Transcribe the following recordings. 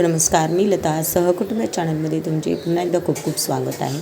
Hello नमस्कार. मी लता. सहकुटुंब चॅनलमध्ये तुमचे पुन्हा एकदा खूप खूप स्वागत आहे.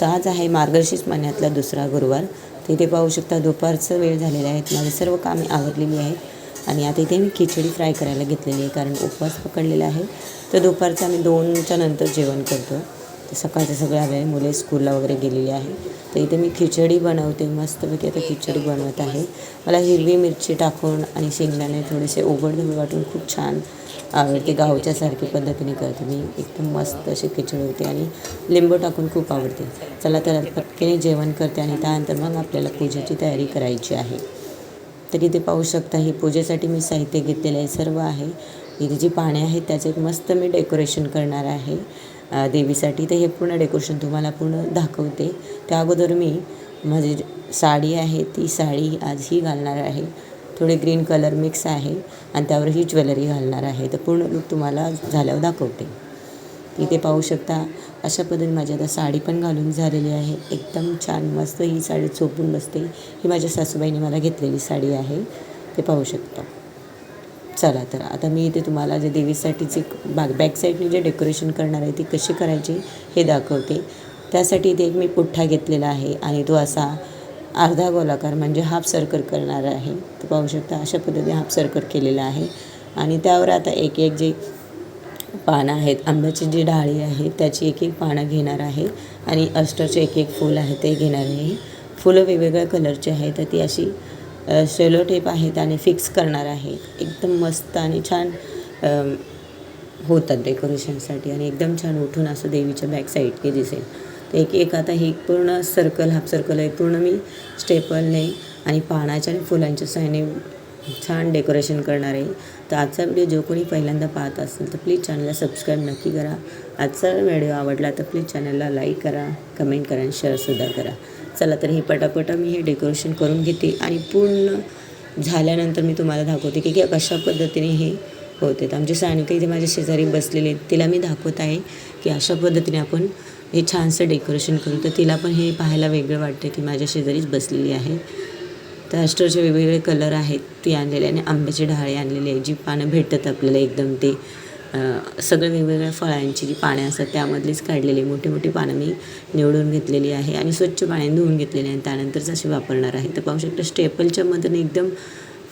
तर आज आहे मार्गशीर्ष महिन्यातला दुसरा गुरुवार. तिथे पाहू शकता दुपारचं वेळ झालेला आहे. माझी सर्व कामे आवरलेली आहेत. आणि आता इथे मी खिचडी फ्राय करायला घेतलेली आहे कारण उपवास पकडलेला आहे. तर दुपारचं आम्ही दोनच्या नंतर जेवण करतो. तर सकाळचं सगळं आलं मुले स्कूलला वगैरे गेलेली आहे. तर इथे मी खिचडी बनवते मस्तपैकी आता खिचडी बनवत आहे. मला हिरवी मिरची टाकून आणि शेंगदाणे थोडेसे ओबडधोबड वाटून खूप छान आवडते. गावच्यासारखी पद्धतीने करते मी. एकदम मस्त अशी खिचडी होते आणि लिंबू टाकून खूप आवडते. चला तर पटकेने जेवण करते आणि त्यानंतर मग आपल्याला पूजेची तयारी करायची आहे. तर इथे पाहू शकता ही पूजेसाठी मी साहित्य घेतलेलं आहे सर्व आहे. इथे जी पाने आहेत त्याचं एक मस्त मी डेकोरेशन करणार आहे. देवीसाठी. तर हे पूर्ण डेकोरेशन तुम्हाला पूर्ण दाखवते. त्या अगोदर मी माझी साडी आहे ती साडी आज ही घालणार आहे. थोडे ग्रीन कलर मिक्स आहे आणि त्यावर ही ज्वेलरी घालणार आहे. तर पूर्ण लुक तुम्हाला झाल्यावर दाखवते. इथे पाहू शकता अशा पद्धतीने माझी आता साडी पण घालून झालेली आहे. एकदम छान मस्त ही साडी झोपून बसते. ही माझ्या सासूबाईने मला घेतलेली साडी आहे. ते पाहू शकता. चला तर. आता मी इथे तुम्हाला जे देवीसाठीचे बाग बॅक साईडने जे डेकोरेशन करणार आहे ती कशी करायची हे दाखवते. त्यासाठी इथे एक मी पुठ्ठा घेतलेला आहे आणि तो असा अर्धा गोलाकार म्हणजे हाफ सर्कल करणार आहे. तो पाहू शकता अशा पद्धतीने हाफ सर्कल केलेला आहे. आणि त्यावर आता एक एक जे पानं आहेत आंब्याची जी डाळी आहे त्याची एक एक पानं घेणार आहे. आणि अष्टरचे एक एक फूल आहे ते घेणार आहे. फुलं वेगवेगळ्या कलरची आहेत तर ती अशी शेलो टेप आहेत आणि फिक्स करणार आहे. एकदम मस्त आणि छान होतात डेकोरेशनसाठी आणि एकदम छान उठून असं देवीच्या बॅक साईडने दिसेल. तर एक एक आता ही पूर्ण सर्कल हाफ सर्कल आहे. पूर्ण मी स्टेपलने आणि पानाच्या आणि फुलांच्या साह्याने छान डेकोरेशन करणार आहे. तर आजचा व्हिडिओ जो कोणी पहिल्यांदा पाहत असेल तर प्लीज चॅनलला सबस्क्राईब नक्की करा. आजचा व्हिडिओ आवडला तर प्लीज चॅनलला लाईक करा कमेंट करा आणि शेअरसुद्धा करा. चला तर हे पटापटा मी हे डेकोरेशन करून घेते आणि पूर्ण झाल्यानंतर मी तुम्हाला दाखवते की की कशा पद्धतीने हे होते तर आमची सानिका इथे माझ्या शेजारी बसलेले तिला मी दाखवत आहे की अशा पद्धतीने आपण हे छानसं डेकोरेशन करू. तर तिला पण हे पाहायला वेगळं वाटतं की माझ्या शेजारीच बसलेली आहे. तर अष्टरचे वेगवेगळे कलर आहेत ती आणलेले आणि आंब्याचे ढाळे आणलेले आहे. जी पानं भेटतात आपल्याला एकदम ते. सगळं वेगवेगळ्या फळांची जी पाने असतात त्यामधलीच काढलेली मोठी मोठी पानं मी निवडून घेतलेली आहे आणि स्वच्छ पाण्याने धुवून घेतलेली आहे. त्यानंतरच अशी वापरणार आहे. तर पाहू शकता स्टेपलच्या मधून एकदम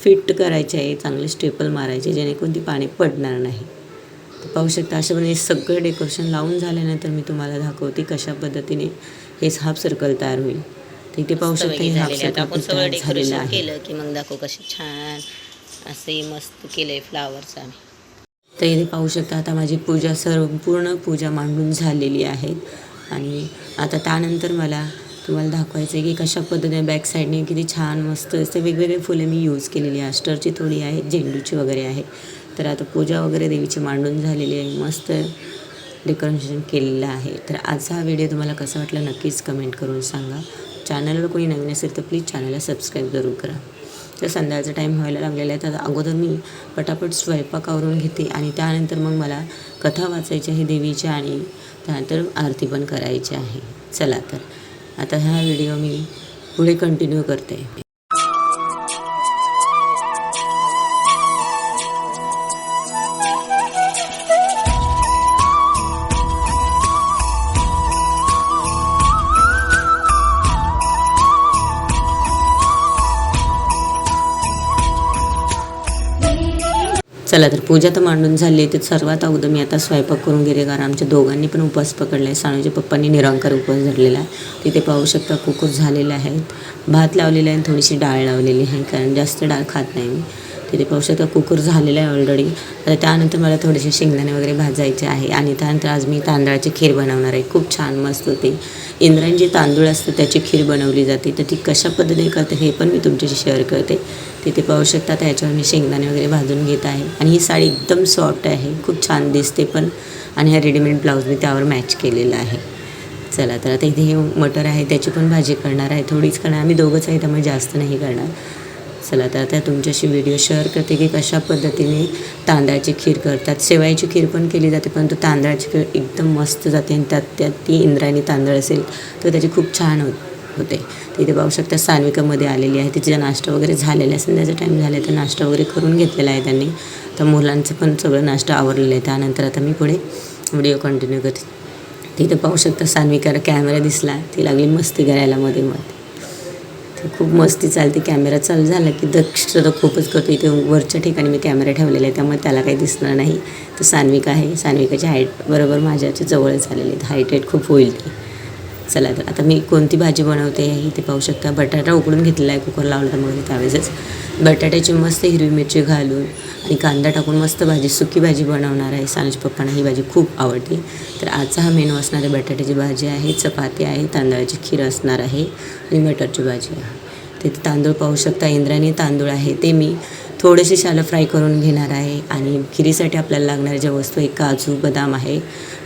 फिट करायचे आहे चांगले स्टेपल मारायचे जेणेकरून ती पाणी पडणार नाही. तर पाहू शकता अशा पद्धतीने सगळं डेकोरेशन लावून झाल्यानंतर मी तुम्हाला दाखवते कशा पद्धतीने हे हाफ सर्कल तयार होईल. तर इथे पाहू शकता आहे. आपण सगळं डेकोरेशन आहे. केलं की मग दाखव कसे छान असे मस्त केलंय फ्लावर्स आम्ही. तर इथे पाहू शकता आता माझी पूजा सर्व पूर्ण पूजा मांडून झालेली आहे आणि आता त्यानंतर मला तुम्हाला दाखवायचं आहे की कशा पद्धतीने बॅक साईडने किती छान मस्त असे वेगवेगळे फुले मी यूज केलेली आहे. अष्टरची थोडी आहे झेंडूची वगैरे आहे. तर आता पूजा वगैरे देवीची मांडून झालेली आहे. मस्त डेकोरेशन केलेलं आहे. तर आजचा हा व्हिडिओ तुम्हाला कसा वाटला नक्कीच कमेंट करून सांगा. चॅनलवर कोणी नवीन असेल तर प्लीज चॅनलला सबस्क्राईब जरूर करा. तर संध्याकाळचा टाईम व्हायला लागलेला आहे. तर अगोदर मी पटापट स्वयंपाक आवरून घेते आणि त्यानंतर मग मला कथा वाचायची आहे देवीच्या आणि त्यानंतर आरती पण करायची आहे. चला तर आता हा व्हिडिओ मी पुढे कंटिन्यू करते. चला तर पूजा तर मांडून झाली. तर सर्वात अगोदर मी आता स्वयंपाक करून गेले कारण आमच्या दोघांनी पण उपवास पकडला आहे सानूच्या पप्पांनी निरंकार उपवास धरलेला आहे. तिथे पाहू शकता कुकर झालेला आहे भात लावलेला आहे आणि थोडीशी डाळ लावलेली आहे कारण जास्त डाळ खात नाही मी. तिथे पाहू शकता कुकर झालेला आहे ऑलरेडी आता त्यानंतर मला थोडेसे शेंगदाणे वगैरे भाजायचे आहे. आणि त्यानंतर आज मी तांदळाची खीर बनवणार आहे. खूप छान मस्त होते. इंद्रायण जे तांदूळ असतं त्याची खीर बनवली जाते. तर ती कशा पद्धतीने करते हे पण मी तुमच्याशी शेअर करते. तिथे पाहू शकता त्याच्यावर मी शेंगदाणे वगैरे भाजून घेत आहे. आणि ही साडी एकदम सॉफ्ट आहे खूप छान दिसते पण. आणि हा रेडीमेड ब्लाऊज मी त्यावर मॅच केलेला आहे. चला तर आता इथे हे मटर आहे त्याची पण भाजी करणार आहे थोडीच करणार आम्ही दोघंच आहे त्यामुळे जास्त नाही करणार. चला तर आता तुमच्याशी व्हिडिओ शेअर करते की कशा पद्धतीने तांदळाची खीर करतात. शेवायची खीर पण केली जाते परंतु तांदळाची खीर एकदम मस्त जाते. आणि त्यात त्यात ती इंद्रायणी तांदळ असेल तर त्याची खूप छान होते. होते. तिथे पाहू शकता सान्विकामध्ये आलेली आहे. तिचा नाश्ता वगैरे झालेला आहे संध्याचा टाईम झाला आहे तर नाश्ता वगैरे करून घेतलेला आहे त्यांनी. तर मुलांचं पण सगळं नाश्ता आवरलेलं आहे. त्यानंतर आता मी पुढे व्हिडिओ कंटिन्यू करते. तिथे पाहू शकता सान्विकाला कॅमेरा दिसला. ती लागली मस्ती करायला मध्ये मध्ये. खूप मस्ती चालते. कॅमेरा चालू झाला की दक्ष तर खूपच करतो. इथे वरच्या ठिकाणी मी कॅमेरा ठेवलेला आहे. त्यामुळे त्याला काही दिसणार नाही. तर सान्विका आहे. सान्विकाची हाईट बरोबर माझ्याच्या जवळच आलेली आहे. हाईट हाईट खूप होईल ती. चला तर आता मी कोणती भाजी बनवते हे ते पाहू शकता. बटाटा उकडून घेतलेला आहे कुकर लावला तर मग त्यावेळेसच. बटाट्याची मस्त हिरवी मिरची घालून आणि कांदा टाकून मस्त भाजी सुकी भाजी बनवणार आहे. सानूज पप्पांना ही भाजी खूप आवडते. तर आजचा हा मेनू असणार आहे बटाट्याची भाजी आहे चपाती आहे तांदळाची खीर असणार आहे आणि मटरची भाजी आहे. तिथे तांदूळ पाहू शकता. इंद्रायणी तांदूळ आहे ते मी थोडेसे शालं फ्राय करून घेणार आहे आणि खिरीसाठी आपल्याला लागणाऱ्या ज्या वस्तू आहे काजू बदाम आहे.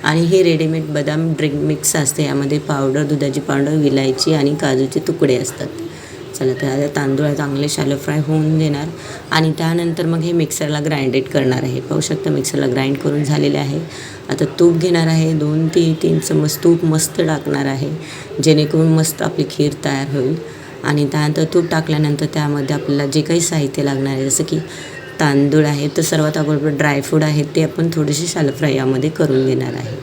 आणि हे रेडीमेड बदाम ड्रिंक मिक्स असते. यामध्ये पावडर दुधाची पावडर विलायची आणि काजूचे तुकडे असतात. चला तर आता तांदूळ चांगले शालो फ्राय होऊन देणार. आणि त्यानंतर मग हे मिक्सरला ग्राइंडेड करणार आहे. पाहू शकता मिक्सरला ग्राइंड करून झालेले आहे. आता तूप घेणार आहे. दोन ते तीन चम्मच तूप मस्त टाकणार आहे. जेणेकरून मस्त आपली खीर तयार होईल. आणि त्यानंतर तूप टाकल्यानंतर त्यामध्ये आपल्याला जे काही साहित्य लागणार आहे जसं की तांदूळ आहे तर सर्वात अगोदर ड्रायफ्रूट आहेत ते आपण थोडेसे शालो फ्राय यामध्ये करून घेणार आहे.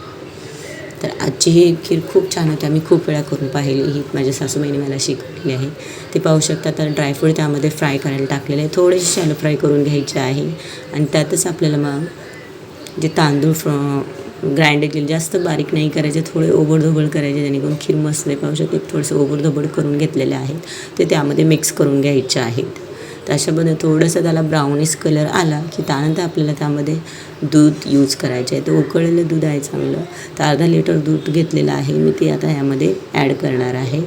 तर आजची ही खीर खूप छान होती आम्ही खूप वेळा करून पाहिली. ही माझ्या सासूबाईने मला शिकवली आहे. ते पाहू शकता तर ड्रायफ्रूट त्यामध्ये फ्राय करायला टाकलेले आहे. थोडेसे शॅलो फ्राय करून घ्यायचे आहे. आणि त्यातच आपल्याला मग जे तांदूळ फ्र ग्राइंड केले. जास्त बारीक नाही करायचे थोडे ओबडधोबड करायचे जेणेकरून खीर मस्त नाही पाहू शकते. थोडंसं ओबडधोबड करून घेतलेले आहेत. ते त्यामध्ये मिक्स करून घ्यायचे आहेत. तर अशामध्ये थोडंसं त्याला ब्राउनिश कलर आला की त्यानंतर आपल्याला त्यामध्ये दूध यूज करायचं आहे. तर उकळलेलं दूध आहे चांगलं. तर अर्धा लिटर दूध घेतलेलं आहे. मी ते आता यामध्ये ॲड करणार आहे.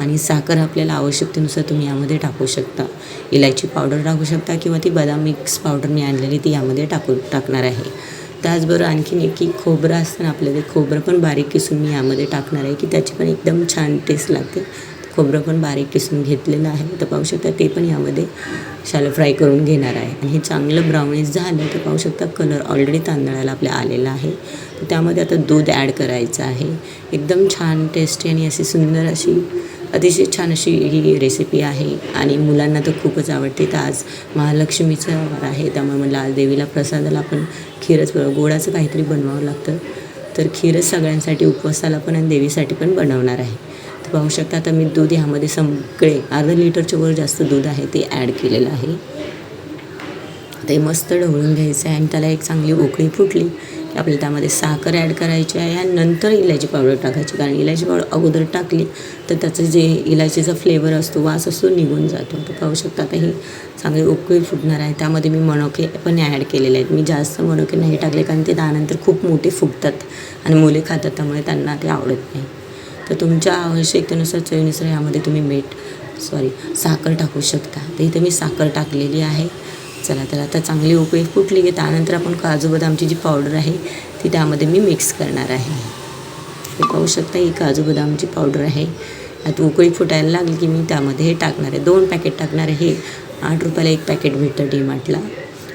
आणि साखर आपल्याला आवश्यकतेनुसार तुम्ही यामध्ये टाकू शकता. इलायची पावडर टाकू शकता किंवा ती बदाम मिक्स पावडर मी आणलेली ती यामध्ये टाकू टाकणार आहे. त्याचबरोबर आणखीन एक की खोबरं असतं ना आपलं ते खोबरं पण बारीक किसून मी यामध्ये टाकणार आहे की त्याची पण एकदम छान टेस्ट लागते. खोबरं पण बारीक किसून घेतलेलं आहे तर पाहू शकता ते पण यामध्ये शालो फ्राय करून घेणार आहे. आणि हे चांगलं ब्राउनिश झालं तर पाहू शकता कलर ऑलरेडी तांदळाला आपल्या आलेला आहे. तर त्यामध्ये आता दूध ॲड करायचं आहे. एकदम छान टेस्टी आणि अशी सुंदर अशी अतिशय छान अशी ही रेसिपी आहे. आणि मुलांना तर खूपच आवडते. तर आज महालक्ष्मीचा वार आहे. त्यामुळे म्हटलं आज देवीला प्रसादाला आपण खीरच गोडाचं काहीतरी बनवावं लागतं. तर खीरच सगळ्यांसाठी उपवासाला पण आणि देवीसाठी पण बनवणार आहे. तर पाहू शकता आता मी दूध ह्यामध्ये सगळे अर्धा लिटरच्या वर जास्त दूध आहे ते ॲड केलेलं आहे. ते मस्त ढवळून घ्यायचं आहे आणि त्याला एक चांगली उकळी फुटली. आपल्याला त्यामध्ये साखर ॲड करायची आहे आणि नंतर इलायची पावडर टाकायची. कारण इलायची पावडर अगोदर टाकली तर त्याचं जे इलायचीचा फ्लेवर असतो वास असतो निघून जातो. तर पाहू शकता आता हे चांगले उकळी फुटणार आहे. त्यामध्ये मी मणके पण ॲड केलेले आहेत. मी जास्त मणके नाही टाकले कारण ते त्यानंतर खूप मोठे फुगतात आणि मुले खातात त्यामुळे त्यांना ते आवडत नाही. तर तुमच्या आवश्यकतेनुसार चवीनुसार यामध्ये तुम्ही मीठ सॉरी साखर टाकू शकता. तर इथे मी साखर टाकलेली आहे. चला तर आता चांगली उकळी फुटली की त्यानंतर आपण काजू बदामची जी पावडर आहे ती त्यामध्ये मी मिक्स करणार आहे. हे पाहू शकता ही काजू बदामची पावडर आहे. आता उकळी फुटायला लागली की मी त्यामध्ये हे टाकणार आहे. दोन पॅकेट टाकणार आहे हे. आठ रुपयाला एक पॅकेट भेटतं डीमार्टला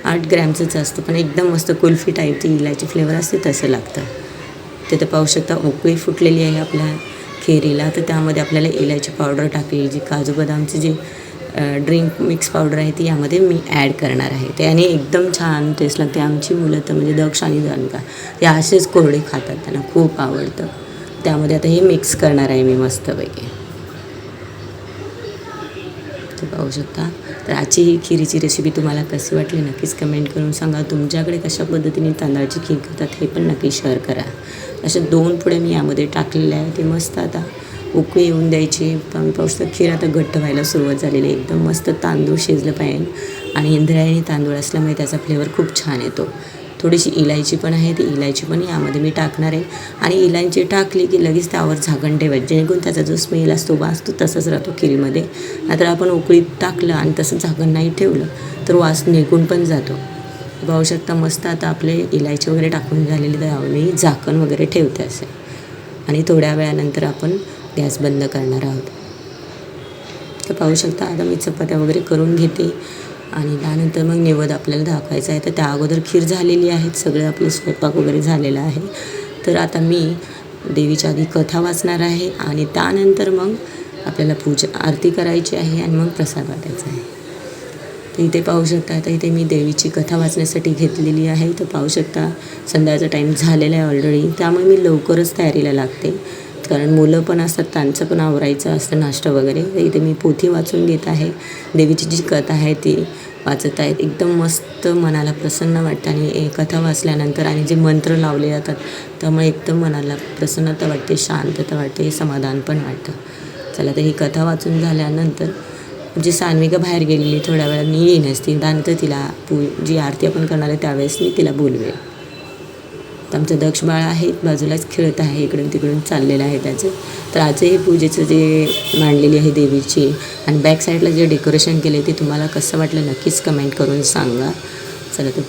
आठ ग्रॅमचंच असतं पण एकदम मस्त कुल्फी टाईपची इलायची फ्लेवर असते तसं लागतं. तिथं पाहू शकता उकळी फुटलेली आहे आपल्या खेरीला. तर त्यामध्ये आपल्याला इलायची पावडर टाकली जी काजू बदामची जी ड्रिंक मिक्स पावडर आहे ती यामध्ये मी ॲड करणार आहे. त्याने एकदम छान टेस्ट लागते. आमची मुलं तर म्हणजे दक्ष आणि जानका ते असेच कोरडे खातात त्यांना. खूप आवडतं. त्यामध्ये आता हे मिक्स करणार आहे मी मस्तपैकी. ते पाहू शकता. तर आजची ही खिरीची रेसिपी तुम्हाला कशी वाटली नक्कीच कमेंट करून सांगा. तुमच्याकडे कशा पद्धतीने तांदळाची खीर करतात हे पण नक्की शेअर करा. अशा दोन पुढे मी यामध्ये टाकलेले आहे ते मस्त आता उकळी येऊन द्यायची. कमी पाहू शकतो खीर आता घट्ट व्हायला सुरुवात झालेली आहे. एकदम मस्त तांदूळ शिजलं पाहिजे. आणि इंद्रायणी तांदूळ असल्यामुळे त्याचा फ्लेवर खूप छान येतो. थोडीशी इलायची पण आहे. ती इलायची पण यामध्ये मी टाकणार आहे. आणि इलायची टाकली की लगेच त्यावर झाकण ठेवायचं. जेणेकरून त्याचा जो स्मेल असतो वास तो तसाच राहतो खिरीमध्ये. नाहीतर आपण उकळीत टाकलं आणि तसं झाकण नाही ठेवलं तर वास निघून पण जातो. पाहू शकता मस्त आता आपले इलायची वगैरे टाकून झालेली तर मी झाकण वगैरे ठेवते असे. आणि थोड्या वेळानंतर आपण गॅस बंद करणार आहोत. तर पाहू शकता आता मी चपात्या वगैरे करून घेते. आणि त्यानंतर मग निवद आपल्याला दाखवायचा आहे. तर त्या अगोदर खीर झालेली आहे. सगळं आपलं स्वयंपाक वगैरे झालेला आहे. तर आता मी देवीच्या आधी कथा वाचणार आहे. आणि त्यानंतर मग आपल्याला पूजा आरती करायची आहे आणि मग प्रसाद वाटायचा आहे. तर इथे पाहू शकता तर इथे मी देवीची कथा वाचण्यासाठी घेतलेली आहे. तर पाहू शकता संध्याचा टाईम झालेला आहे ऑलरेडी त्यामुळे मी लवकरच तयारीला लागते. कारण मुलं पण असतात त्यांचं पण आवरायचं असतं नाश्ता वगैरे. तर इथे मी पोथी वाचून घेत आहे. देवीची जी कथा आहे ती वाचत आहेत एकदम मस्त मनाला प्रसन्न वाटतं आणि कथा वाचल्यानंतर आणि जे मंत्र लावले जातात त्यामुळे एकदम मनाला प्रसन्नता वाटते शांतता वाटते समाधान पण वाटतं. चला तर ही कथा वाचून झाल्यानंतर जी सान्विका बाहेर गेलेली थोड्या वेळाने येईन ती त्यानंतर तिला पू जी आरती आपण करणार आहे त्यावेळेस मी तिला बोलवेल. तर आमचं दक्ष बाळ आहे बाजूलाच खेळत आहे इकडून तिकडून चाललेलं आहे त्याचं. तर आजही पूजेचं जे मांडलेली आहे देवीची आणि बॅक साईडला जे डेकोरेशन केले ते तुम्हाला कसं वाटलं नक्कीच कमेंट करून सांगा. चला तर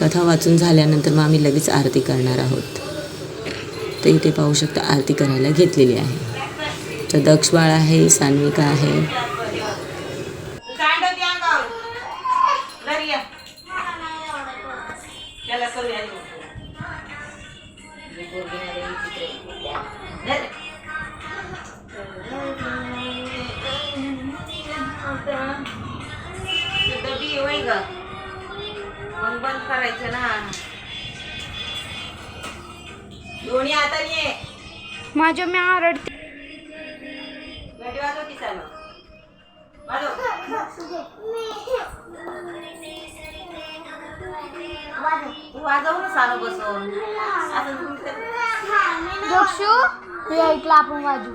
कथा वाचून झाल्यानंतर मग आम्ही लगेच आरती करणार आहोत. तर इथे पाहू शकता आरती करायला घेतलेली आहे. तर दक्ष बाळ आहे सान्विका आहे. वाजव तू वाजव ना सानू बसून तर- दक्षू हे. ऐकलं आपण वाजू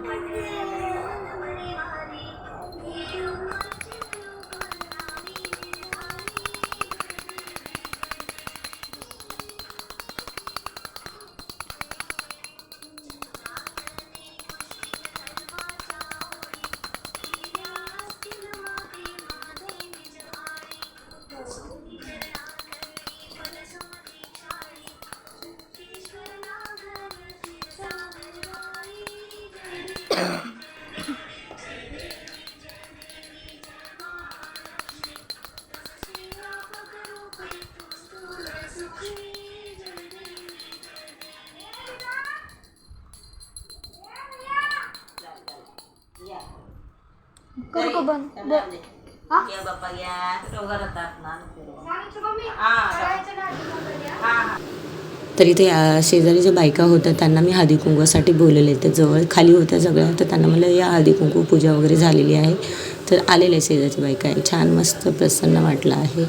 करू का बंद. हा? बाप्पा ना तर इथे अ, शेजारी ज्या बायका होत्या त्यांना मी हळदी कुंकवासाठी बोलवले ते जवळ खाली होत्या सगळ्या तर त्यांना म्हणलं या हळदी कुंकू पूजा वगैरे झालेली आहे. तर आलेले शेजारच्या बायका आहे. छान मस्त प्रसन्न वाटलं आहे.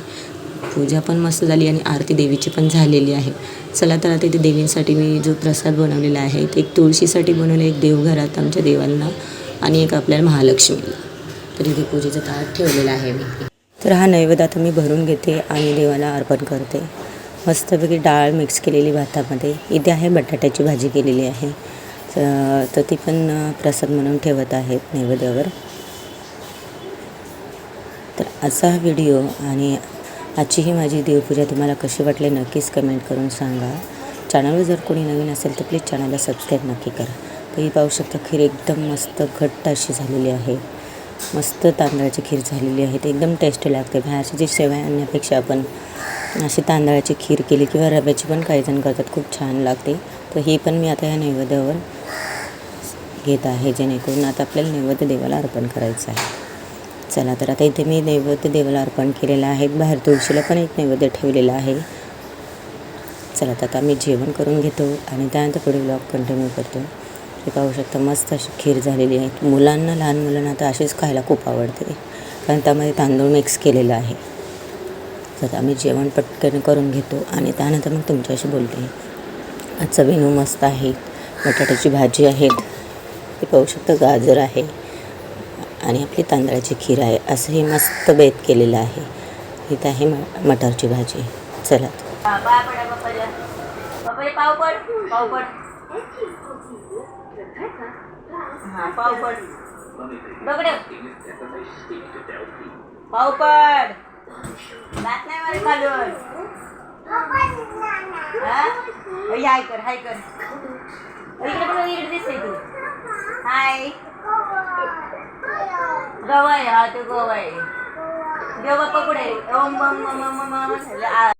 पूजा पण मस्त झाली आणि आरती देवीची पण झालेली आहे. चला तर आता इथे देवींसाठी मी जो प्रसाद बनवलेला आहे ते एक तुळशीसाठी बनवलं एक देवघरात आमच्या देवांना आणि एक आपल्याला महालक्ष्मीला तर इथे पूजेचं ताट ठेवलेलं आहे मी. तर हा नैवेद्य आता मी भरून घेते आणि देवाला अर्पण करते. मस्तपैकी डाळ मिक्स केलेली भातामध्ये. इथे आहे बटाट्याची भाजी केलेली आहे. तर तर ती पण प्रसाद म्हणून ठेवत आहेत नैवेद्यावर. तर असा हा व्हिडिओ आणि आजची ही माझी देवपूजा तुम्हाला कशी वाटली नक्कीच कमेंट करून सांगा. चॅनलवर जर कोणी नवीन असेल तर प्लीज चॅनलला सबस्क्राईब नक्की करा. ही पाहू शकता खीर एकदम मस्त घट्ट अशी झालेली आहे. मस्त तांदळाची खीर झालेली आहे. ते एकदम टेस्टी लागते. बाहेरची जी शेवया आणण्यापेक्षा आपण अशी तांदळाची खीर केली किंवा रव्याची पण काही जण करतात. खूप छान लागते. तर ही पण मी आता या नैवेद्यावर घेत आहे. जेणेकरून आता आपल्याला नैवेद्य देवाला अर्पण करायचं आहे. चला तर आता इथे मी नैवेद्य देवाला अर्पण केलेलं आहे. बाहेर तुळशीला पण एक नैवेद्य ठेवलेला आहे. चला तर आता मी जेवण करून घेतो आणि त्यानंतर पुढे ब्लॉग कंटिन्यू करतो. हे पाहू शकता मस्त अशी खीर झालेली आहे. मुलांना लहान मुलांना तर अशीच खायला खूप आवडते. कारण त्यामध्ये तांदूळ मिक्स केलेलं आहे. तर आम्ही जेवण पटकन करून घेतो आणि त्यानंतर मग तुमच्याशी बोलते. आजचा मेनू मस्त आहे. बटाट्याची भाजी आहे. हे पाहू शकता गाजर आहे. आणि आपली तांदळाची खीर आहे. असं हे मस्त बेत केलेलं आहे. इथं आहे म मटारची भाजी. चला. हा, पाया पडा बाप्पाच्या बाप्पाचे पाव हा पाव पड दगड पाव पड दात नाही मारे खालून हाय कर हाय कर इकडे पण इकडे दिसते तू हाय गवाय हा तो गवाय देव बाप्पा कुठे ओम बम मम मम